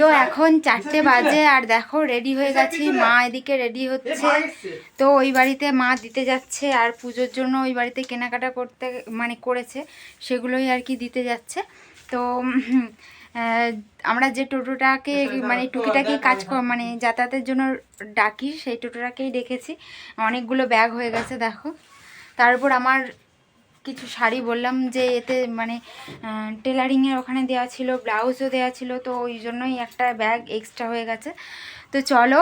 তো এখন চারটে বাজে আর দেখো রেডি হয়ে গেছি মা এদিকে রেডি হচ্ছে। তো ওই বাড়িতে মা দিতে যাচ্ছে আর পুজোর জন্য ওই বাড়িতে কেনাকাটা করতে মানে করেছে সেগুলোই আর কি দিতে যাচ্ছে। তো আমরা যে টোটোটাকে মানে টুকিটাকি কাজ মানে যাতায়াতের জন্য ডাকি সেই টোটোটাকেই ডেকেছি অনেকগুলো ব্যাগ হয়ে গেছে দেখো। তারপর আমার কিছু শাড়ি বললাম যে এতে মানে টেলারিংয়ের ওখানে দেওয়া ছিল, ব্লাউজও দেওয়া ছিল, তো ওই জন্যই একটা ব্যাগ এক্সট্রা হয়ে গেছে। তো চলো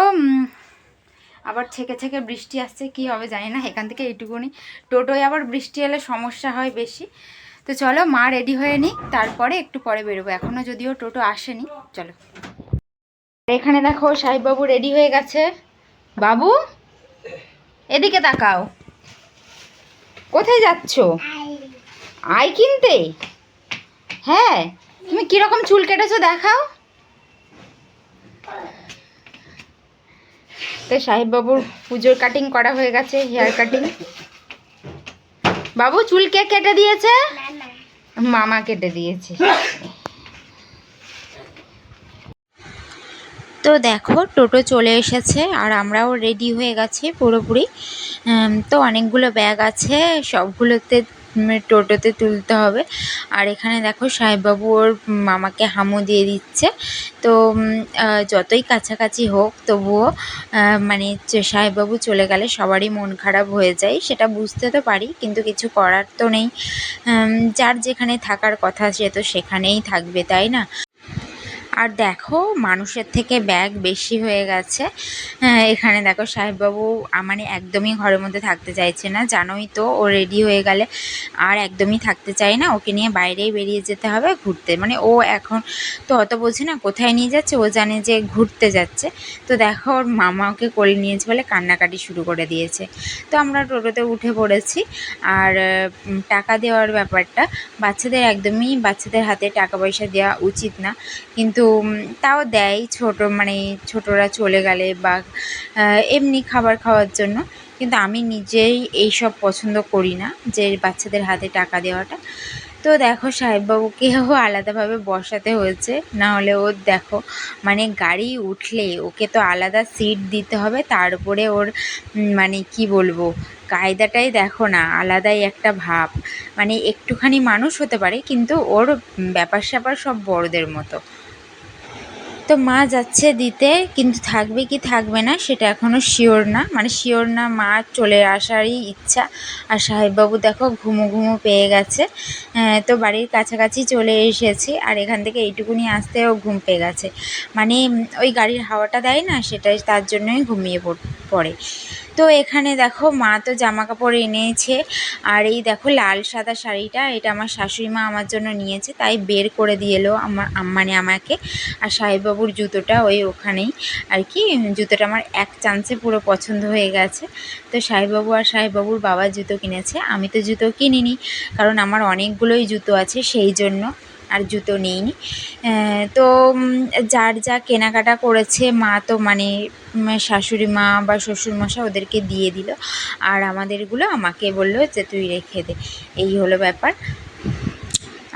আবার ছেকে ছেকে বৃষ্টি আসছে, কি হবে জানি না, এখান থেকে এইটুকুনি। টোটোয় আবার বৃষ্টি এলে সমস্যা হয় বেশি। তো চলো, মা রেডি হয়ে নিই তারপরে একটু পরে বেরোবো। এখনও যদিও টোটো আসেনি, চলো। এখানে দেখো সাহেববাবু রেডি হয়ে গেছে। বাবু, এদিকে তাকাও। কোথায় যাচ্ছ? আই কিনতে? হ্যাঁ তুমি কীরকম চুল কেটেছো দেখাও। তো সাহেব বাবুর পুজোর কাটিং করা হয়ে গেছে হেয়ার কাটিং বাবু চুল কে কেটে দিয়েছে? মামা কেটে দিয়েছে। তো দেখো, টোটো চলে এসেছে আর আমরাও রেডি হয়ে গেছি পুরোপুরি। তো অনেকগুলো ব্যাগ আছে, সবগুলোতে টোটোতে তুলতে হবে। আর এখানে দেখো, সাহেববাবু ওর মামাকে হামু দিয়ে দিচ্ছে। তো যতই কাছাকাছি হোক, তবুও মানে সাহেববাবু চলে গেলে সবারই মন খারাপ হয়ে যায়, সেটা বুঝতে তো পারি, কিন্তু কিছু করার তো নেই। যার যেখানে থাকার কথা, সে তো সেখানেই থাকবে, তাই না? আর দেখো মানুষের থেকে ব্যাগ বেশি হয়ে গেছে। হ্যাঁ, এখানে দেখো সাহেববাবু মানে একদমই ঘরের মধ্যে থাকতে চাইছে না জানোই তো ও রেডি হয়ে গেলে আর একদমই থাকতে চায় না। ওকে নিয়ে বাইরেই বেরিয়ে যেতে হবে ঘুরতে। মানে ও এখন তো অত বোঝে না কোথায় নিয়ে যাচ্ছে ও জানে যে ঘুরতে যাচ্ছে। তো দেখো ওর মামা ওকে কোলে নিয়েছে বলে কান্নাকাটি শুরু করে দিয়েছে। তো আমরা টোটোতে উঠে পড়েছি আর টাকা দেওয়ার ব্যাপারটা বাচ্চাদের একদমই বাচ্চাদের হাতে টাকা পয়সা দেওয়া উচিত না। কিন্তু উম, তাও দেয় ছোট মানে ছোটরা চলে গেলে বা এমনি খাবার খাওয়ার জন্য। কিন্তু আমি নিজেই এইসব পছন্দ করি না যে বাচ্চাদের হাতে টাকা দেওয়াটা। তো দেখো সাহেববাবুকেও আলাদাভাবে বসাতে হয়েছে। না হলে ও দেখো মানে গাড়ি উঠলে ওকে তো আলাদা সিট দিতে হবে। তার উপরে ওর মানে কি বলব কায়দাটাই দেখো না আলাদাই একটা ভাব। মানে একটুখানি মানুষ হতে পারে কিন্তু ওর ব্যাপার স্যাপার সব বড়দের মতো। তো মা যাচ্ছে দিতে, কিন্তু থাকবে কি থাকবে না সেটা এখনও শিওর না। মানে শিওর না, মা চলে আসারই ইচ্ছা। আর সাহেববাবু দেখো ঘুমো ঘুমো পেয়ে গেছে। তো বাড়ির কাছাকাছি চলে এসেছি, আর এখান থেকে এইটুকুনি আসতেও ঘুম পেয়ে গেছে। মানে ওই গাড়ির হাওয়াটা দেয় না, সেটাই তার জন্যই ঘুমিয়ে পড়- পড়ে। তো এখানে দেখো মা তো জামা কাপড় এনেছে। আর এই দেখো লাল সাদা শাড়িটা, এটা আমার শাশুড়ি মা আমার জন্য নিয়েছে, তাই বের করে দিয়ে এলো আমার মানে আমাকে। আর সাহেববাবুর জুতোটা ওই ওখানেই। আর কি, জুতোটা আমার এক চান্সে পুরো পছন্দ হয়ে গেছে। তো সাহেববাবু আর সাহেববাবুর বাবা জুতো কিনেছে, আমি তো জুতো কিনিনি, কারণ আমার অনেকগুলোই জুতো আছে সেই জন্য। আর জুতো নিইনি। তো যার যা কেনাকাটা করেছে মা তো মানে শাশুড়ি মা বা শ্বশুরমশা ওদেরকে দিয়ে দিল। আর আমাদেরগুলো আমাকে বলল যে, তুই রেখে দে। এই হলো ব্যাপার।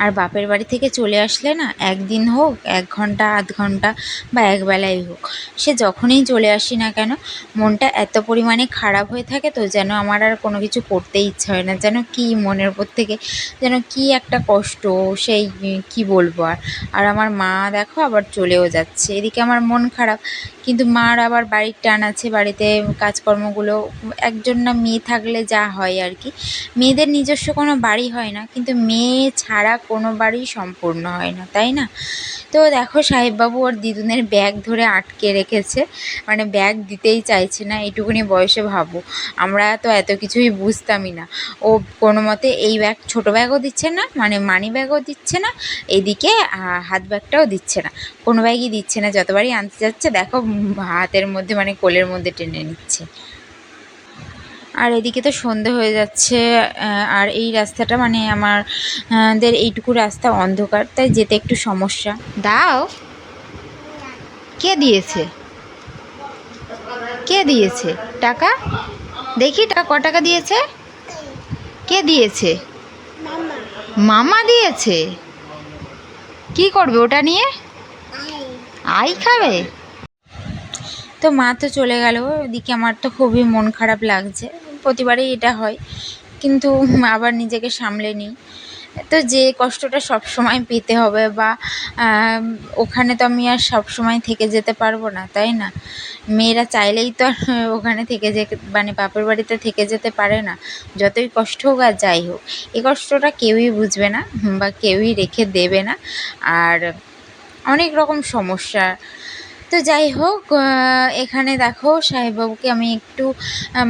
আর বাপের বাড়ি থেকে চলে আসলে না একদিন হোক, এক ঘণ্টা, আধ ঘণ্টা বা একবেলাই হোক, সে যখনই চলে আসি না কেন, মনটা এত পরিমাণে খারাপ হয়ে থাকে তো যেন আমার আর কোনো কিছু করতে ইচ্ছা হয় না, যেন কি মনের উপর থেকে, যেন কি একটা কষ্ট, সেই কি বলব আর। আর আমার মা দেখো আবার চলেও যাচ্ছে, এদিকে আমার মন খারাপ কিন্তু মার আবার বাড়ির টান আছে, বাড়িতে কাজকর্মগুলো, একজন না মেয়ে থাকলে যা হয় আর কি। মেয়েদের নিজস্ব কোনো বাড়ি হয় না, কিন্তু মেয়ে ছাড়া কোনো বাড়ি সম্পূর্ণ হয় না, তাই না? তো দেখো সাহেববাবু ওর দিদুনের ব্যাগ ধরে আটকে রেখেছে মানে ব্যাগ দিতেই চাইছে না, এইটুকুনি বয়সে ভাবো। আমরা তো এত কিছুই বুঝতামই না। ও কোনো মতে এই ব্যাগ ছোটো ব্যাগও দিচ্ছে না মানে মানি ব্যাগও দিচ্ছে না, এদিকে হাত ব্যাগটাও দিচ্ছে না। কোনো ব্যাগই দিচ্ছে না যতবারই আনতে যাচ্ছে, দেখো হাতের মধ্যে মানে কোলের মধ্যে টেনে নিচ্ছে। আর এদিকে তো সন্ধে হয়ে যাচ্ছে আর এই রাস্তাটা মানে আমার আহ, দের এইটুকু রাস্তা অন্ধকার তাই যেতে একটু সমস্যা। দাও। কে দিয়েছে? কে দিয়েছে? টাকা? দেখি টাকা ক টাকা দিয়েছে? কে দিয়েছে? মামা দিয়েছে। কি করবে ওটা নিয়ে? আই খাবে? তো মা তো চলে গেল, ওদিকে আমার তো খুবই মন খারাপ লাগছে। প্রতিবারই এটা হয়, কিন্তু আবার নিজেকে সামলে নিই। তো যে কষ্টটা সব সময় পেতে হবে বা ওখানে তো আমি আর সব সময় থেকে যেতে পারব না, তাই না? মেয়েরা চাইলেই তো আর ওখানে থেকে যে মানে বাপের বাড়িতে থেকে যেতে পারে না। যতই কষ্ট হোক আর যাই হোক, এই কষ্টটা কেউই বুঝবে না বা কেউই রেখে দেবে না। আর অনেক রকম সমস্যা তো যাই হোক এখানে দেখো সাহেববাবুকে আমি একটু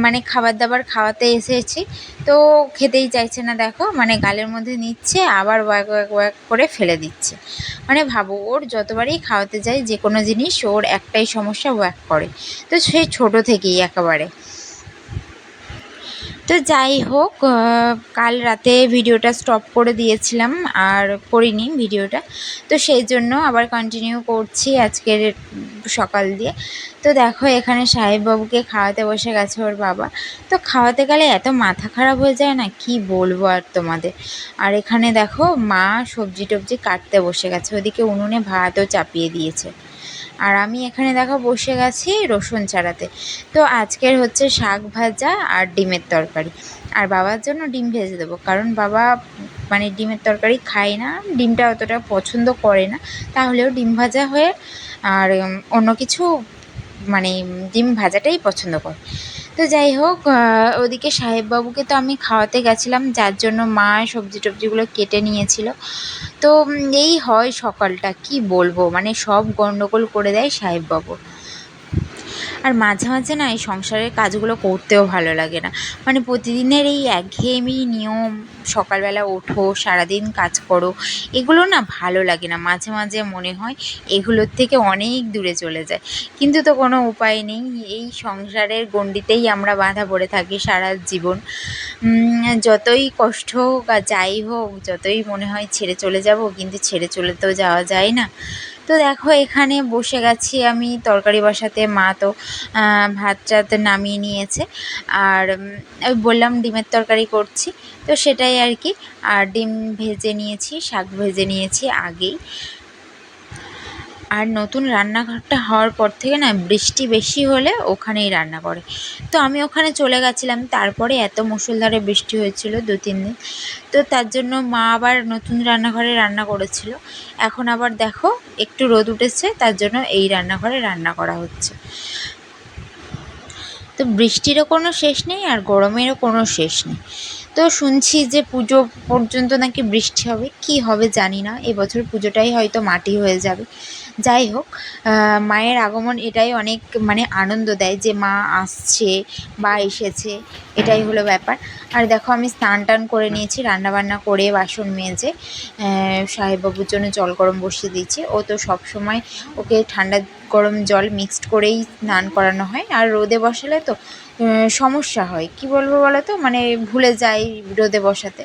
মানে খাবার দাবার খাওয়াতে এসেছি। তো খেতেই চাইছে না, দেখো মানে গালের মধ্যে নিচ্ছে, আবার ওয়াক ওয়াক ওয়াক করে ফেলে দিচ্ছে। মানে ভাবো, ওর যতবারই খাওয়াতে যাই, যে কোনো জিনিস ওর একটাই সমস্যা, ওয়াক করে। তো সে ছোট থেকেই একেবারে। তো যাই হোক কাল রাতে ভিডিওটা স্টপ করে দিয়েছিলাম, আর করিনি ভিডিওটা। তো সেই জন্য আবার কন্টিনিউ করছি আজকের সকাল দিয়ে। তো দেখো, এখানে সাহেববাবুকে খাওয়াতে বসে গেছে ওর বাবা। তো খাওয়াতে গেলে এত মাথা খারাপ হয়ে যায় না? কি বলব আর তোমাদের? আর এখানে দেখো, মা সবজি টবজি কাটতে বসে গেছে। ওদিকে উনুনে ভাতও চাপিয়ে দিয়েছে। আর আমি এখানে দেখো বসে গেছি রসুন ছাড়াতে তো আজকের হচ্ছে শাক ভাজা আর ডিমের তরকারি। আর বাবার জন্য ডিম ভেজে দেবো, কারণ বাবা মানে ডিমের তরকারি খায় না, ডিমটা অতটা পছন্দ করে না, তাহলেও ডিম ভাজা হয়ে আর অন্য কিছু মানে ডিম ভাজাটাই পছন্দ করে। তো যাই হোক ওদিকে সাহেববাবুকে তো আমি খাওয়াতে গেছিলাম, যার জন্য মা সবজি টবজিগুলো কেটে নিয়েছিল। তো এই হয় সকালটা, কি বলব? মানে সব গন্ডগোল করে দেয় সাহেববাবু। আর মাঝে মাঝে না এই সংসারের কাজগুলো করতেও ভালো লাগে না। মানে প্রতিদিনের এই একঘেয়েমি নিয়ম, সকালবেলা ওঠো, সারাদিন কাজ করো, এগুলো না ভালো লাগে না। মাঝে মাঝে মনে হয় এগুলোর থেকে অনেক দূরে চলে যায়। কিন্তু তো কোনো উপায় নেই। এই সংসারের গণ্ডিতেই আমরা বাঁধা পড়ে থাকি সারা জীবন। যতই কষ্ট হোক আর যাই হোক, যতই মনে হয় ছেড়ে চলে যাব, কিন্তু ছেড়ে চলে তো যাওয়া যায় না। তো দেখো, এখানে বসে গেছি আমি তরকারি বসাতে। মা তো ভাত টাত নামিয়ে নিয়েছে। আর বললাম ডিমের তরকারি করছি, তো সেটাই আর কি। আর ডিম ভেজে নিয়েছি, শাক ভেজে নিয়েছি আগেই। আর নতুন রান্নাঘরটা হওয়ার পর থেকে না বৃষ্টি বেশি হলে ওখানেই রান্না করে। তো আমি ওখানে চলে গেছিলাম, তারপরে এত মুষলধারে বৃষ্টি হয়েছিল দু, তিন দিন। তো তার জন্য মা আবার নতুন রান্নাঘরে রান্না করেছিল। এখন আবার দেখো, একটু রোদ উঠেছে, তার জন্য এই রান্নাঘরে রান্না করা হচ্ছে। তো বৃষ্টিরও কোনো শেষ নেই আর গরমেরও কোনো শেষ নেই। তো শুনছি যে পুজো পর্যন্ত নাকি বৃষ্টি হবে, কি হবে জানি না, এবছর পুজোটাই হয়তো মাটি হয়ে যাবে। যাই হোক মায়ের আগমন এটাই অনেক মানে আনন্দ দেয় যে মা আসছে বা এসেছে, এটাই হলো ব্যাপার। আর দেখো আমি স্নান টান করে নিয়েছি রান্না বান্না করে বাসন মেজে সাহেববাবুর জন্য জল গরম বসিয়ে দিয়েছি। ও তো সব সময় ওকে ঠান্ডা গরম জল মিক্সড করেই স্নান করানো হয়। আর রোদে বসালে তো সমস্যা হয়। কি বলব বলো তো? মানে ভুলে যাই রোদে বসাতে।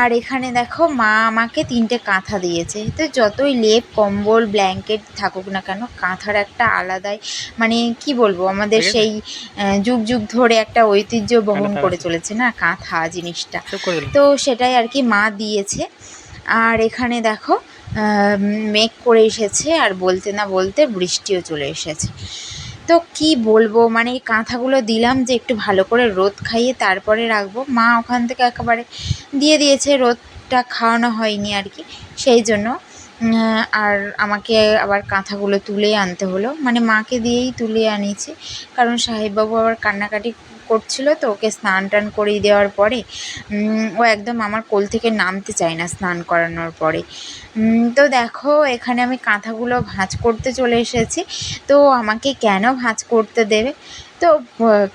আর এখানে দেখো মা আমাকে তিনটে কাঁথা দিয়েছে। তো যতই লেপ কম্বল ব্ল্যাঙ্কেট থাকুক না কেন কাঁথার একটা আলাদাই মানে কি বলব আমাদের সেই যুগ যুগ ধরে একটা ঐতিহ্য বহন করে চলেছে না কাঁথা জিনিসটা। তো সেটাই আর কি মা দিয়েছে। আর এখানে দেখো মেঘ করে এসেছে আর বলতে না বলতে বৃষ্টিও চলে এসেছে। তো কি বলব? মানে এই কাঁথাগুলো দিলাম যে একটু ভালো করে রোদ খাইয়ে তারপরে রাখব। মা ওখান থেকে একেবারে দিয়ে দিয়েছে, রোদটা খাওয়ানো হয়নি আর কি। সেই জন্য আর আমাকে আবার কাঁথাগুলো তুলে আনতে হলো। মানে মাকে দিয়েই তুলে আনিয়েছি। কারণ সাহেববাবু আবার কান্নাকাটি করছিল তো ওকে স্নান টান করিয়ে দেওয়ার পরে ও একদম আমার কোল থেকে নামতে চায় না স্নান করানোর পরে। তো দেখো, এখানে আমি কাঁথাগুলো ভাঁজ করতে চলে এসেছি। তো আমাকে কেন ভাঁজ করতে দেবে? তো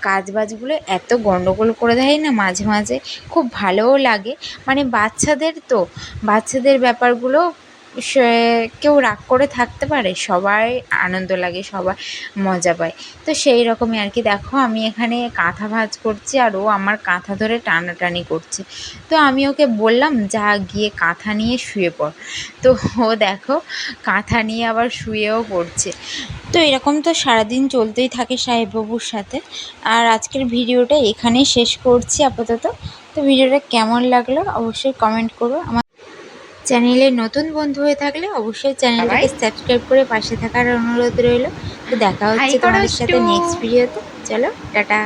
কাজ বাজগুলো এত গন্ডগোল করে দেয় না মাঝে মাঝে? খুব ভালোও লাগে। মানে বাচ্চাদের তো, বাচ্চাদের ব্যাপারগুলো সে কেউ রাগ করে থাকতে পারে, সবাই আনন্দ লাগে, সবাই মজা পায়। তো সেই রকমই আর কি। দেখো, আমি এখানে কাঁথা ভাঁজ করছি আর ও আমার কাঁথা ধরে টানাটানি করছে। তো আমি ওকে বললাম, যা, গিয়ে কাঁথা নিয়ে শুয়ে পড়। তো ও দেখো, কাঁথা নিয়ে আবার শুয়েও পড়ছে। তো এরকম তো সারাদিন চলতেই থাকে সাহেববাবুর সাথে। আর আজকের ভিডিওটা এখানেই শেষ করছি আপাতত। তো ভিডিওটা কেমন লাগল, অবশ্যই কমেন্ট করো। আমার চ্যানেলে নতুন বন্ধু হয়ে থাকলে অবশ্যই চ্যানেলটাকে সাবস্ক্রাইব করে পাশে থাকার অনুরোধ রইল। তো দেখা হচ্ছে তোমাদের সাথে। নেক্সট ভিডিওতে চলো টাটা।